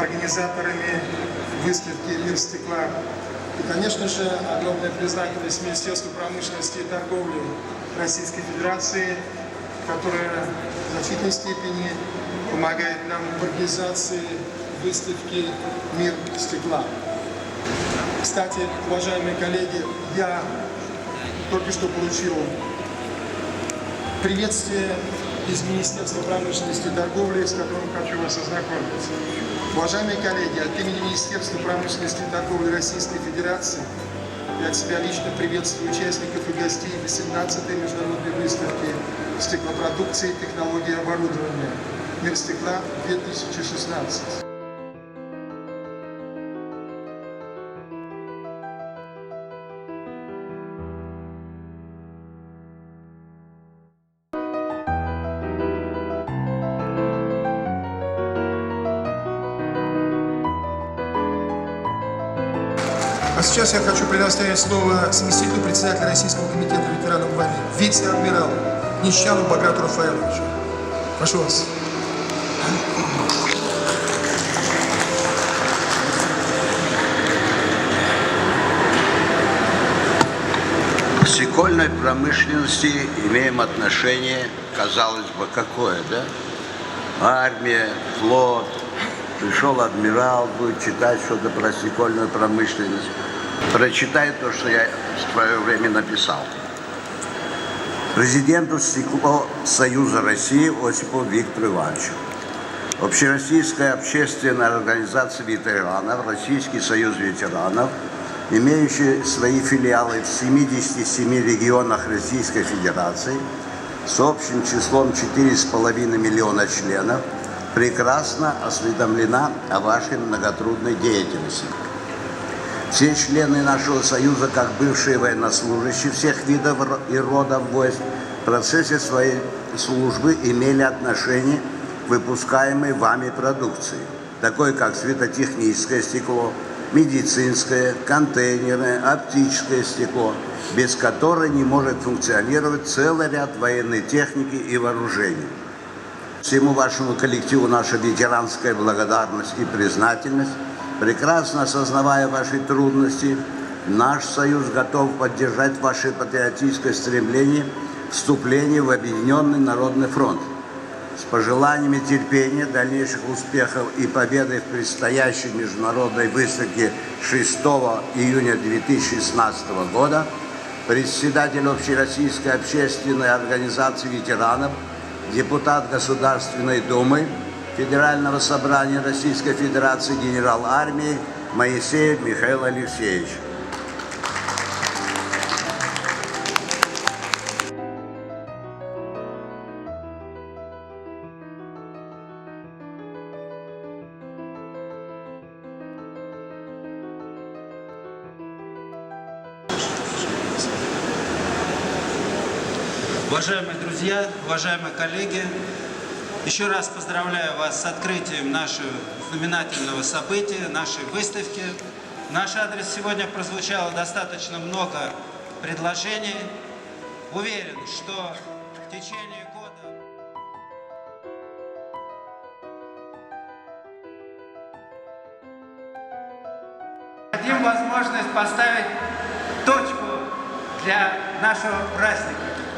организаторами выставки «Мир стекла». И, конечно же, огромная признательность Министерству промышленности и торговли Российской Федерации, которая в значительной степени помогает нам в организации выставки «Мир стекла». Кстати, уважаемые коллеги, я только что получил приветствие из Министерства промышленности и торговли, с которым хочу вас ознакомить. Уважаемые коллеги, от имени Министерства промышленности и торговли Российской Федерации я от себя лично приветствую участников и гостей 18-й международной выставки стеклопродукции, технологии и оборудования «Мир стекла-2016». А сейчас я хочу предоставить слово заместителю председателя Российского комитета ветеранов войны, вице-адмиралу Нищалу Баграту Рафаэловичу. Прошу вас. К стекольной промышленности имеем отношение, казалось бы, какое, да? Армия, флот, пришел адмирал, будет читать что-то про стекольную промышленность. Прочитай то, что я в свое время написал. Президенту Стекло Союза России Осипу Виктору Ивановичу. Общероссийская общественная организация ветеранов, Российский союз ветеранов, имеющий свои филиалы в 77 регионах Российской Федерации с общим числом 4,5 миллиона членов, прекрасно осведомлена о вашей многотрудной деятельности. Все члены нашего союза, как бывшие военнослужащие всех видов и родов войск, в процессе своей службы имели отношение к выпускаемой вами продукции, такой как светотехническое стекло, медицинское, контейнерное, оптическое стекло, без которой не может функционировать целый ряд военной техники и вооружений. Всему вашему коллективу наша ветеранская благодарность и признательность. Прекрасно осознавая ваши трудности, наш Союз готов поддержать ваше патриотическое стремление вступления в Объединенный Народный фронт. С пожеланиями терпения, дальнейших успехов и победы в предстоящей международной выставке 6 июня 2016 года председатель Общероссийской общественной организации ветеранов, депутат Государственной Думы Федерального собрания Российской Федерации генерал армии Моисеев Михаил Алексеевич. Уважаемые друзья, уважаемые коллеги, еще раз поздравляю вас с открытием нашего знаменательного события, нашей выставки. Наш адрес сегодня прозвучало достаточно много предложений. Уверен, что в течение года... Дадим возможность поставить точку для нашего праздника.